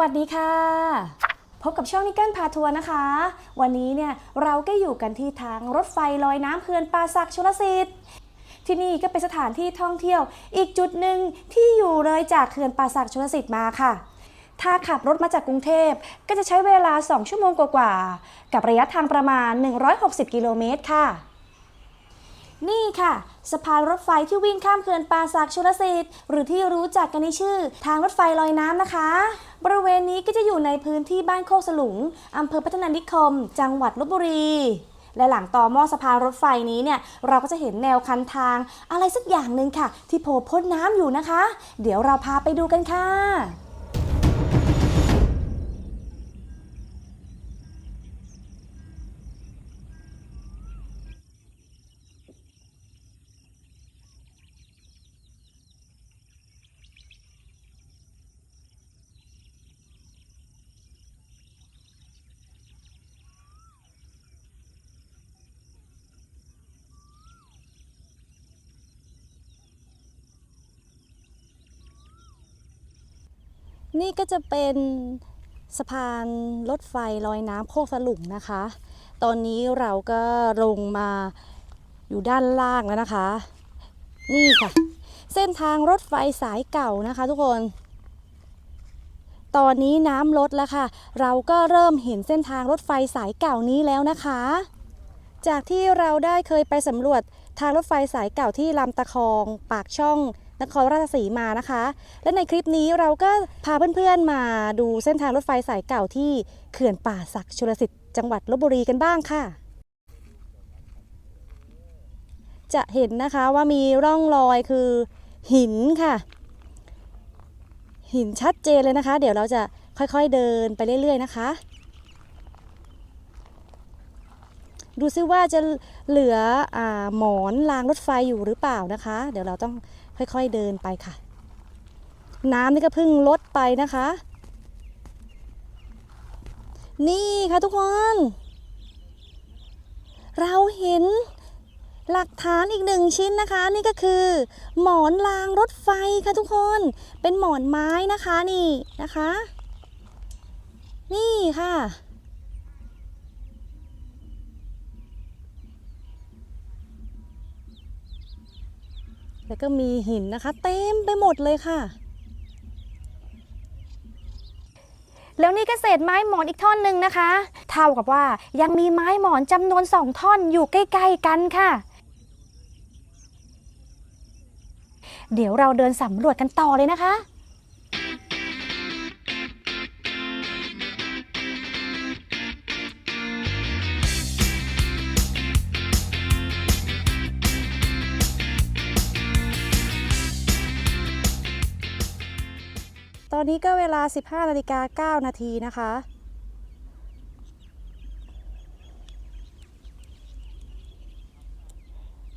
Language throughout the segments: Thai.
สวัสดีค่ะ พบกับช่องนิกเกิลพาทัวร์นะคะ วันนี้เนี่ยเราก็อยู่กันที่ทางรถไฟลอยน้ำเขื่อนป่าสักชุลสิทธิ์ที่นี่ก็เป็นสถานที่ท่องเที่ยว อีกจุดหนึ่งที่อยู่เลยจากเขื่อนป่าสักชุลสิทธิ์มาค่ะ ถ้าขับรถมาจากกรุงเทพก็จะใช้เวลา 2 ชั่วโมงกว่าๆกับระยะทางประมาณ 160 กิโลเมตรค่ะนี่ค่ะ สะพานรถไฟที่วิ่งข้ามเขื่อนป่าสักชุลสิทธิ์หรือที่รู้จักกันในชื่อ ทางรถไฟลอยน้ำนะคะ บริเวณนี้ก็จะอยู่ในพื้นที่บ้านโคกสลุงอำเภอพัฒนานิคม จังหวัดลบบุรี และหลังต่อหม้อสะพานรถไฟนี้เนี่ยเราก็จะเห็นแนวคันทางอะไรสักอย่างหนึ่งค่ะ ที่โผล่พ้นน้ำอยู่นะคะ เดี๋ยวเราพาไปดูกันค่ะ นี่ก็จะเป็นสะพานรถไฟลอยน้ำโคกสลุงนะคะ ตอนนี้เราก็ลงมาอยู่ด้านล่างแล้วนะคะ นี่ค่ะ เส้นทางรถไฟสายเก่านะคะ ทุกคน ตอนนี้น้ำลดแล้วค่ะ เราก็เริ่มเห็นเส้นทางรถไฟสายเก่านี้แล้วนะคะ จากที่เราได้เคยไปสำรวจทางรถไฟสายเก่าที่ลำตะคองปากช่อง นครราชสีมานะคะ และในคลิปนี้เราก็พาเพื่อนๆมาดูเส้นทางรถไฟสายเก่าที่เขื่อนป่าศักดิ์ชลสิทธิ์จังหวัดลบบุรีกันบ้างค่ะ จะเห็นนะคะว่ามีร่องรอยคือหินค่ะ หินชัดเจนเลยนะคะ เดี๋ยวเราจะค่อยๆเดินไปเรื่อย ๆ นะคะ ดูซิว่าจะเหลืออหมอนรางรถไฟอยู่หรือเปล่านะคะ เดี๋ยวเราต้อง ค่อยๆเดินไปค่ะ น้ำนี่ก็เพิ่งลดไปนะคะ นี่ค่ะทุกคน เราเห็นหลักฐานอีกหนึ่งชิ้นนะคะ นี่ก็คือ หมอนรางรถไฟค่ะทุกคน เป็นหมอนไม้นะคะนี่นะคะ นี่ค่ะ แล้วก็มีหินนะคะ เต็มไปหมดเลยค่ะ แล้วนี่ก็เศษไม้หมอนอีกท่อนหนึ่งนะคะ เท่ากับว่ายังมีไม้หมอนจำนวนสองท่อนอยู่ใกล้ ๆ กันค่ะ เดี๋ยวเราเดินสำรวจกันต่อเลยนะคะ อนนี้ก็เวลา 15นาฬิกา9นาทีนะคะ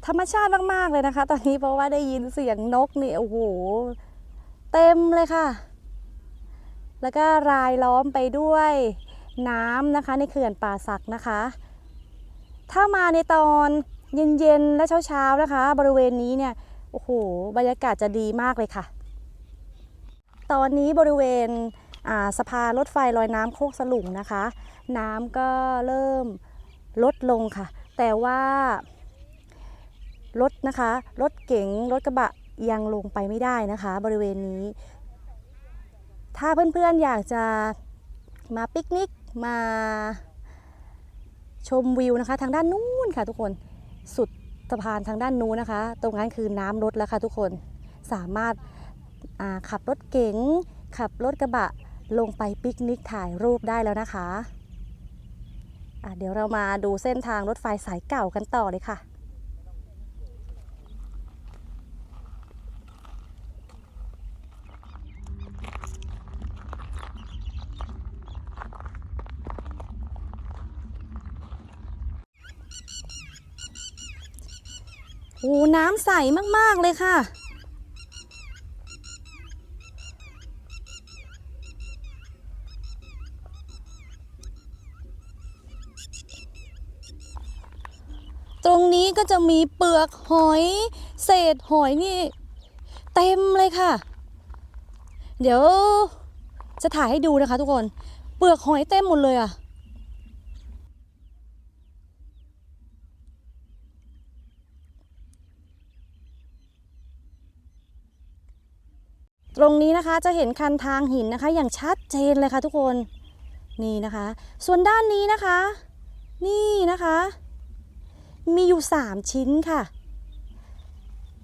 ธรรมชาติมาก ๆ เลยนะคะ ตอนนี้เพราะว่าได้ยินเสียงนกนี่โอ้โห เต็มเลยค่ะ แล้วก็รายล้อมไปด้วยน้ำนะคะ ในเขื่อนป่าสักนะคะ ถ้ามาในตอนเย็น ๆ และเช้า ๆ นะคะ บริเวณนี้เนี่ย โอ้โห บรรยากาศจะดีมากเลยค่ะ ตอนนี้บริเวณสะพานรถไฟลอยน้ำโคกสลุงนะคะ น้ำก็เริ่มลดลงค่ะ แต่ว่ารถนะคะรถเก๋งรถกระบะยังลงไปไม่ได้นะคะ บริเวณนี้ ถ้าเพื่อนๆอยากจะมาปิกนิกมาชมวิวนะคะ ทางด้านนู้นค่ะทุกคนสุดสะพานทางด้านนู้นนะคะ ตรงนั้นคือน้ำลดแล้วค่ะทุกคนสามารถ ขับรถเก๋งขับรถกระบะลงไปปิกนิกถ่ายรูปได้แล้วนะคะะเดี๋ยวเรามาดูเส้นทางรถไฟสายเก่ากันต่อเลยค่ะโอ้น้ำใสมาก ๆ เลยค่ะ รงนี้ก็จะมีเปลือกหอย เศษหอยนี่ เต็มเลยค่ะ เดี๋ยวจะถ่ายให้ดูนะคะทุกคน เปลือกหอยเต็มหมดเลยอะตรงนี้นะคะจะเห็นคันทางหินนะคะ อย่างชัดเจนเลยค่ะทุกคน นี่นะคะ ส่วนด้านนี้นะคะ นี่นะคะ มีอยู่ 3 ชิ้นค่ะ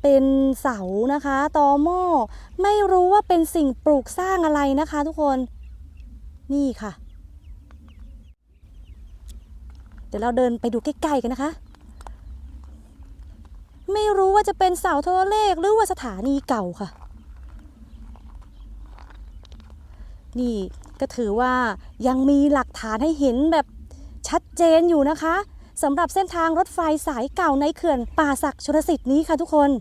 เป็นเสานะคะตอหม้อไม่รู้ว่าเป็นสิ่งปลูกสร้างอะไรนะคะทุกคนนี่ค่ะ เดี๋ยวเราเดินไปดูใกล้ๆกันนะคะ ไม่รู้ว่าจะเป็นเสาโทรเลขหรือว่าสถานีเก่าค่ะ นี่ก็ถือว่ายังมีหลักฐานให้เห็นแบบชัดเจนอยู่นะคะ สำหรับเส้นทางรถไฟสายเก่าในเขื่อนป่าศักดิ์ชลสิทธิ์นี้ค่ะทุกคน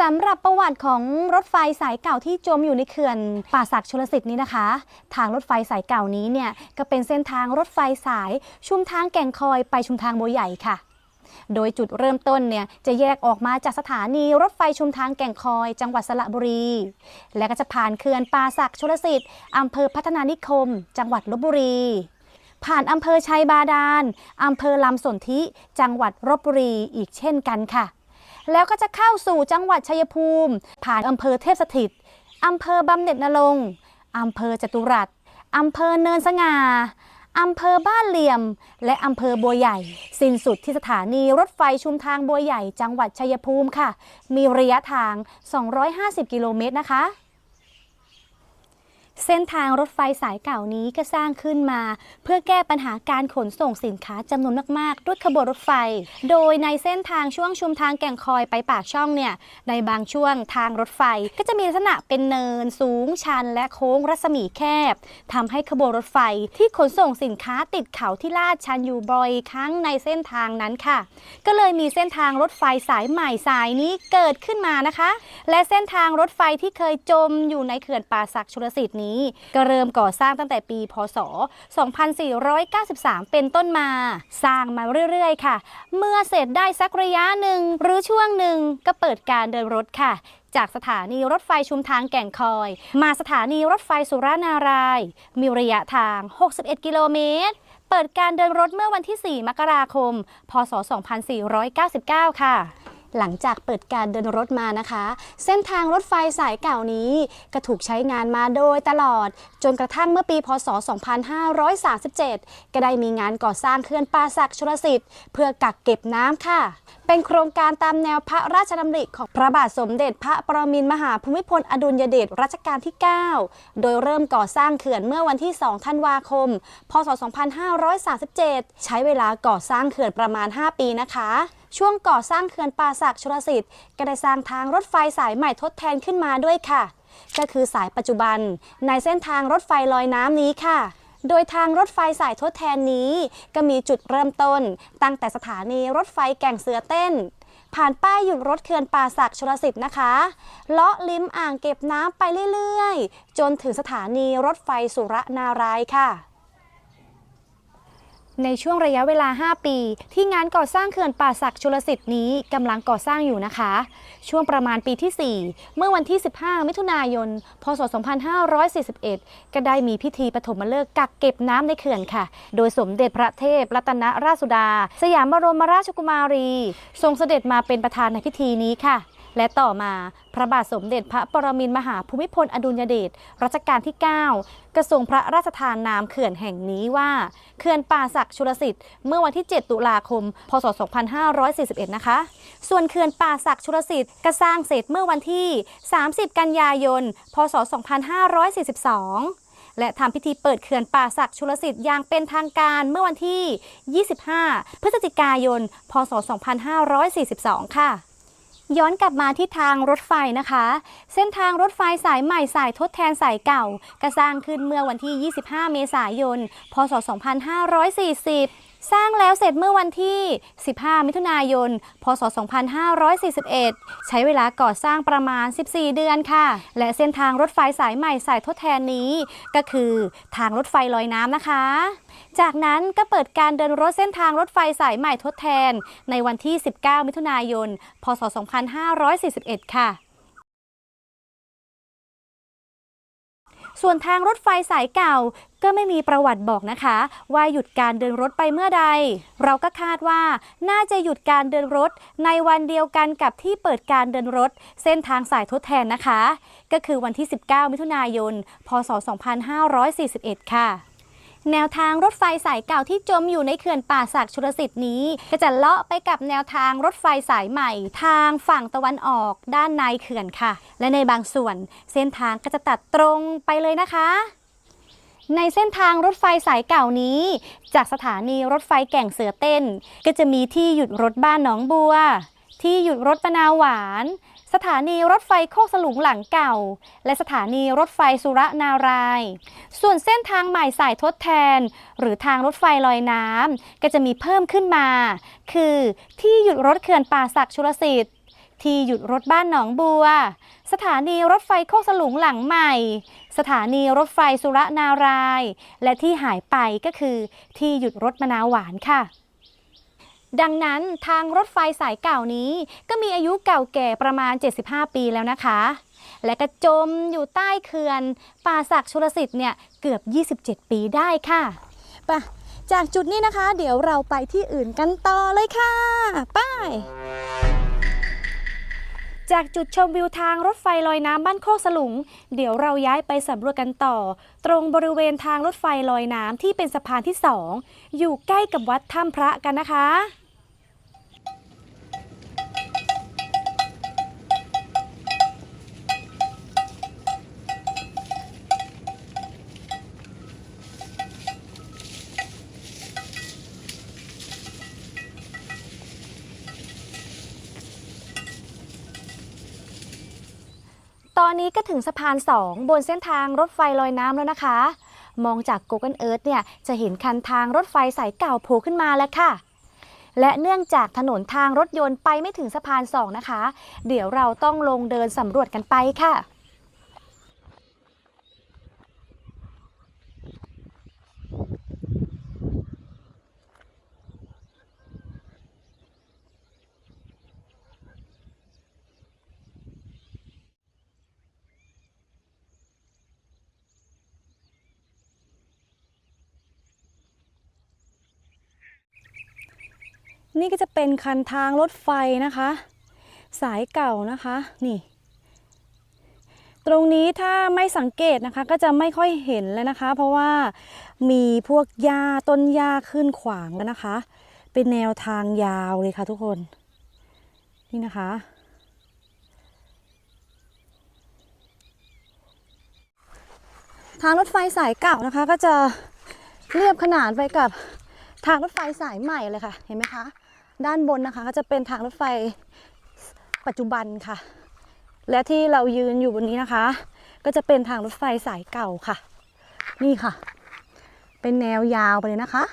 สำหรับประวัติของรถไฟสายเก่าที่จมอยู่ในเขื่อนป่าศักดิ์ชลสิทธิ์นี้นะคะ ทางรถไฟสายเก่านี้เนี่ยก็เป็นเส้นทางรถไฟสายชุมทางแก่งคอยไปชุมทางบัวใหญ่ค่ะ โดยจุดเริ่มต้นเนี่ยจะแยกออกมาจากสถานีรถไฟชุมทางแก่งคอย จังหวัดสระบุรี และก็จะผ่านเขื่อนป่าศักดิ์ชลสิทธิ์อำเภอพัฒนานิคม จังหวัดลบบุรี ผ่านอำเภอชัยบาดาลอำเภอลำสนธิจังหวัดลบบุรีอีกเช่นกันค่ะ แล้วก็จะเข้าสู่จังหวัดชัยภูมิ ผ่านอำเภอเทพสถิตอำเภอบำเหน็จนรงอำเภอจตุรัสอำเภอเนินสง่า อำเภอบ้านเหลี่ยม และอำเภอบัวใหญ่ สิ้นสุดที่สถานีรถไฟชุมทางบัวใหญ่จังหวัดชัยภูมิค่ะ มีระยะทาง 250 กิโลเมตรนะคะ เส้นทางรถไฟสายเก่านี้ก็สร้างขึ้นมา เพื่อแก้ปัญหาการขนส่งสินค้าจำนวนมากๆ ด้วยขบวนรถไฟ โดยในเส้นทางช่วงชุมทางแก่งคอยไปปากช่องเนี่ย ในบางช่วงทางรถไฟ ก็จะมีลักษณะเป็นเนินสูงชัน และโค้งรัศมีแคบทำให้ขบวนรถไฟที่ขนส่งสินค้าติดเขาที่ลาดชันอยู่บ่อยครั้งในเส้นทางนั้นค่ะ ก็เลยมีเส้นทางรถไฟสายใหม่สายนี้เกิดขึ้นมานะคะ และเส้นทางรถไฟที่เคยจมอยู่ในเขื่อนป่าศักดิ์ชลสิทธิ์นี้ ก็เริ่มก่อสร้างตั้งแต่ปี พศ 2493 เป็นต้นมา สร้างมาเรื่อยๆ ค่ะ เมื่อเสร็จได้สักระยะหนึ่งหรือช่วงหนึ่งก็เปิดการเดินรถค่ะจากสถานีรถไฟชุมทางแก่งคอย มาสถานีรถไฟสุรานาราย มีระยะทาง 61 กิโลเมตร เปิดการเดินรถเมื่อวันที่ 4 มกราคม พศ 2499 ค่ะ หลังจากเปิดการเดินรถมานะคะ เส้นทางรถไฟสายเก่านี้ก็ถูกใช้งานมาโดยตลอด จนกระทั่งเมื่อปีพศ 2537 ก็ได้มีงานก่อสร้างเขื่อนป่าศักดิ์ชลสิทธิ์เพื่อกักเก็บน้ำค่ะ เป็นโครงการตามแนวพระราชดำริของพระบาทสมเด็จพระปรมินทรมหาภูมิพลอดุลยเดชรัชกาลที่ 9 โดยเริ่มก่อสร้างเขื่อนเมื่อวันที่ 2 ธันวาคม พศ 2537 ใช้เวลาก่อสร้างเขื่อนประมาณ 5 ปีนะคะ ช่วงก่อสร้างเขื่อนป่าศักดิ์ชลสิทธิ์ก็ได้สร้างทางรถไฟสายใหม่ทดแทนขึ้นมาด้วยค่ะ ก็คือสายปัจจุบันในเส้นทางรถไฟลอยน้ำนี้ค่ะโดยทางรถไฟสายทดแทนนี้ ก็มีจุดเริ่มต้น ตั้งแต่สถานีรถไฟแก่งเสือเต้น ผ่านป้ายหยุดรถเขื่อนป่าศักดิ์ชลสิทธิ์นะคะเลาะลิ้มอ่างเก็บน้ำไปเรื่อย ๆ จนถึงสถานีรถไฟสุรนารายค่ะ ในช่วงระยะเวลา 5 ปี ที่งานก่อสร้างเขื่อนป่าศักดิ์ชลสิทธิ์นี้กำลังก่อสร้างอยู่นะคะ ช่วงประมาณปีที่ 4 เมื่อวันที่ 15 มิถุนายน พศ 2541 ก็ได้มีพิธีปฐมฤกษ์กักเก็บน้ำในเขื่อนค่ะ โดยสมเด็จพระเทพรัตนราชสุดา สยามบรมราชกุมารี ทรงเสด็จมาเป็นประธานในพิธีนี้ค่ะ และต่อมาพระบาทสมเด็จพระปรมินมหาภูมิพลอดุลยเดชรัชกาลที่ 9 กระทรวงพระราชทานนามเขื่อนแห่งนี้ว่าเขื่อนป่าศักดิ์ชลสิทธิ์เมื่อวันที่ 7 ตุลาคม พศ 2541 นะคะ ส่วนเขื่อนป่าศักดิ์ชลสิทธิ์ก็สร้างเสร็จเมื่อวันที่ 30 กันยายน พศ 2542และทำพิธีเปิดเขื่อนป่าศักดิ์ชลสิทธิ์อย่างเป็นทางการเมื่อวันที่ 25 พฤศจิกายน พศ 2542 ค่ะ ย้อนกลับมาที่ทางรถไฟนะคะ เส้นทางรถไฟสายใหม่สายทดแทนสายเก่าก็สร้างขึ้นเมื่อวันที่ 25 เมษายน พศ 2540 สร้างแล้วเสร็จเมื่อวันที่ 15 มิถุนายน พศ 2541 ใช้เวลาก่อสร้างประมาณ 14 เดือนค่ะ และเส้นทางรถไฟสายใหม่สายทดแทนนี้ ก็คือทางรถไฟลอยน้ำนะคะ จากนั้นก็เปิดการเดินรถเส้นทางรถไฟสายใหม่ทดแทน ในวันที่ 19 มิถุนายน พศ 2541 ค่ะ ส่วนทางรถไฟสายเก่าก็ไม่มีประวัติบอกนะคะ ว่าหยุดการเดินรถไปเมื่อใด เราก็คาดว่าน่าจะหยุดการเดินรถในวันเดียวกันกับที่เปิดการเดินรถ เส้นทางสายทดแทนนะคะ ก็คือวันที่ 19 มิถุนายน พศ 2541 ค่ะ แนวทางรถไฟสายเก่าที่จมอยู่ในเขื่อนป่าสักชุลสิทธิ์นี้ ก็จะเลาะไปกับแนวทางรถไฟสายใหม่ ทางฝั่งตะวันออกด้านในเขื่อนค่ะ และในบางส่วน เส้นทางก็จะตัดตรงไปเลยนะคะ ในเส้นทางรถไฟสายเก่านี้ จากสถานีรถไฟแก่งเสือเต้น ก็จะมีที่หยุดรถบ้านหนองบัว ที่หยุดรถปะนาหวาน สถานีรถไฟโคกสลุงหลังเก่า และสถานีรถไฟสุรนาราย ส่วนเส้นทางใหม่สายทดแทน หรือทางรถไฟลอยน้ำก็จะมีเพิ่มขึ้นมา คือที่หยุดรถเขื่อนป่าสักชุลสิทธิ์ที่หยุดรถบ้านหนองบัว สถานีรถไฟโคกสลุงหลังใหม่ สถานีรถไฟสุรนาราย และที่หายไปก็คือที่หยุดรถมะนาวหวานค่ะ ดังนั้นทางรถไฟสายเก่านี้ ก็มีอายุเก่าแก่ประมาณ 75 ปีแล้วนะคะ และกระจมอยู่ใต้เขื่อน ป่าศักดิ์ชลสิทธิ์เนี่ยเกือบ 27 ปีได้ค่ะไปะจากจุดนี้นะคะ เดี๋ยวเราไปที่อื่นกันต่อเลยค่ะ ไป้าย จากจุดชมวิวทางรถไฟลอยน้ำบ้านโคกสลุง เดี๋ยวเราย้ายไปสำรวจกันต่อ ตรงบริเวณทางรถไฟลอยน้ำที่เป็นสะพานที่สองอยู่ใกล้กับวัดถ้ำพระกันนะคะ ตอนนี้ก็ถึงสะพาน 2 บนเส้นทางรถไฟลอยน้ำแล้วนะคะ มองจาก Google Earth เนี่ยจะเห็นคันทางรถไฟสายเก่าโผล่ขึ้นมาแล้วค่ะ และเนื่องจากถนนทางรถยนต์ไปไม่ถึงสะพาน 2 นะคะ เดี๋ยวเราต้องลงเดินสำรวจกันไปค่ะ นี่ก็จะเป็นคันทางรถไฟนะคะ สายเก่านะคะนี่ ตรงนี้ถ้าไม่สังเกตนะคะก็จะไม่ค่อยเห็นแล้วนะคะ เพราะว่ามีพวกหญ้าต้นหญ้าขึ้นขวางแล้วนะคะ เป็นแนวทางยาวเลยค่ะทุกคน นี่นะคะทางรถไฟสายเก่านะคะก็จะเรียบขนานไปกับทางรถไฟสายใหม่เลยค่ะ เห็นไหมคะ ด้านบนนะคะก็จะเป็นทางรถไฟปัจจุบันค่ะ และที่เรายืนอยู่บนนี้นะคะ ก็จะเป็นทางรถไฟสายเก่าค่ะ นี่ค่ะ เป็นแนวยาวไปเลยนะคะ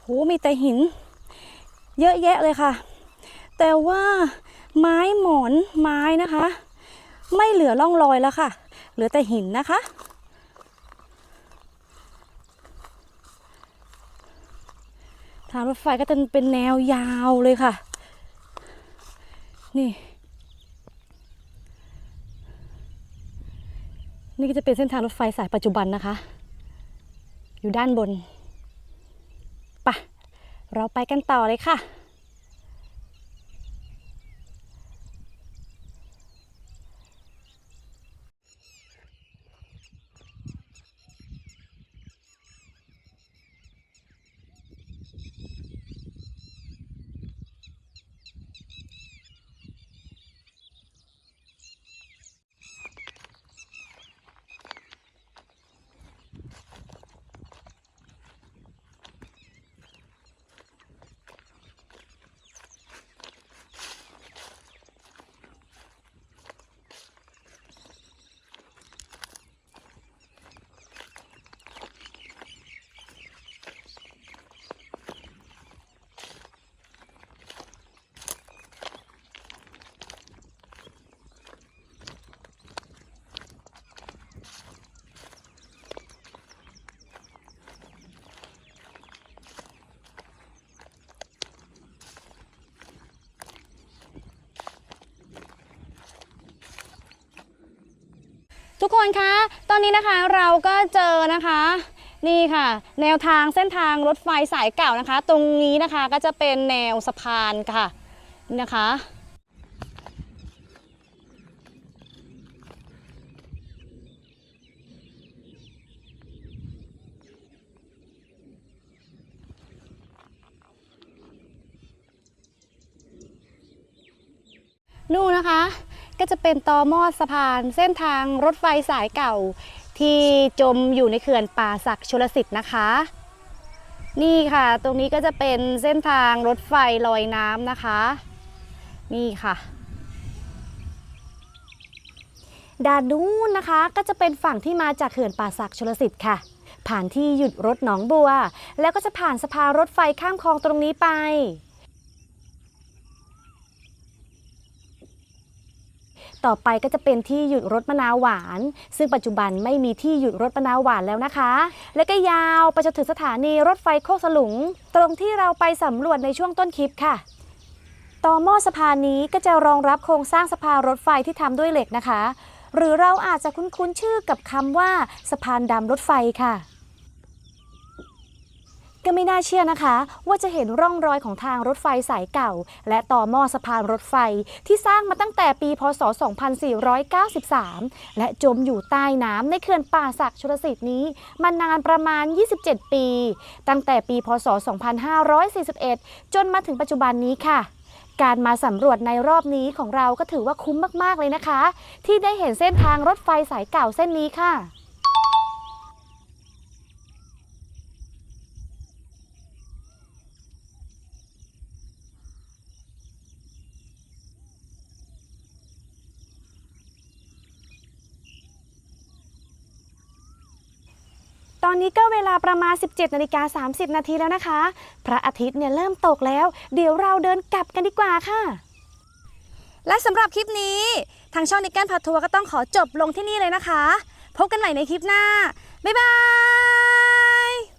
โหมีแต่หิน เยอะแยะเลยค่ะ แต่ว่าไม้หมอนไม้นะคะ ไม่เหลือร่องรอยแล้วค่ะ เหลือแต่หินนะคะ ทางรถไฟก็จะเป็นแนวยาวเลยค่ะ นี่ นี่ก็จะเป็นเส้นทางรถไฟสายปัจจุบันนะคะ อยู่ด้านบนไปะเราไปกันต่อเลยค่ะ ทุกคนคะ ตอนนี้นะคะเราก็เจอนะคะ นี่ค่ะ แนวทางเส้นทางรถไฟสายเก่านะคะ ตรงนี้นะคะก็จะเป็นแนวสะพานค่ะนี่นะคะ นู่นนะคะ ก็จะเป็นตอหม้อสะพาน เส้นทางรถไฟสายเก่า ที่จมอยู่ในเขื่อนป่าศักดิ์ชลสิทธิ์นะคะ นี่ค่ะ ตรงนี้ก็จะเป็นเส้นทางรถไฟลอยน้ำนะคะ นี่ค่ะด้านนู้นนะคะก็จะเป็นฝั่งที่มาจากเขื่อนป่าศักดิ์ชลสิทธิ์ค่ะ ผ่านที่หยุดรถหนองบัว แล้วก็จะผ่านสะพานรถไฟข้ามคลองตรงนี้ไป ต่อไปก็จะเป็นที่หยุดรถมะนาวหวาน ซึ่งปัจจุบันไม่มีที่หยุดรถมะนาวหวานแล้วนะคะ และก็ยาวไปจนถึงสถานีรถไฟโคกสลุง ตรงที่เราไปสำรวจในช่วงต้นคลิปค่ะต่อหม้อสะพานนี้ก็จะรองรับโครงสร้างสะพานรถไฟที่ทำด้วยเหล็กนะคะ หรือเราอาจจะคุ้นๆชื่อกับคำว่าสะพานดำรถไฟค่ะ ก็ไม่น่าเชื่อนะคะ ว่าจะเห็นร่องรอยของทางรถไฟสายเก่า และต่อหม้อสะพานรถไฟที่สร้างมาตั้งแต่ปีพศ 2493 และจมอยู่ใต้น้ำในเขื่อนป่าศักดิ์ชลสิทธิ์นี้ มานานประมาณ 27 ปี ตั้งแต่ปีพศ 2541 จนมาถึงปัจจุบันนี้ค่ะการมาสำรวจในรอบนี้ของเราก็ถือว่าคุ้มมาก ๆ เลยนะคะ ที่ได้เห็นเส้นทางรถไฟสายเก่าเส้นนี้ค่ะ นี้ก็เวลาประมาณ 17นาฬิกา30 นาทีแล้วนะคะ พระอาทิตย์เนี่ยเริ่มตกแล้ว เดี๋ยวเราเดินกลับกันดีกว่าค่ะ และสำหรับคลิปนี้ ทางช่องนิกเกิลพาทัวร์ก็ต้องขอจบลงที่นี่เลยนะคะ พบกันใหม่ในคลิปหน้า บ๊ายบาย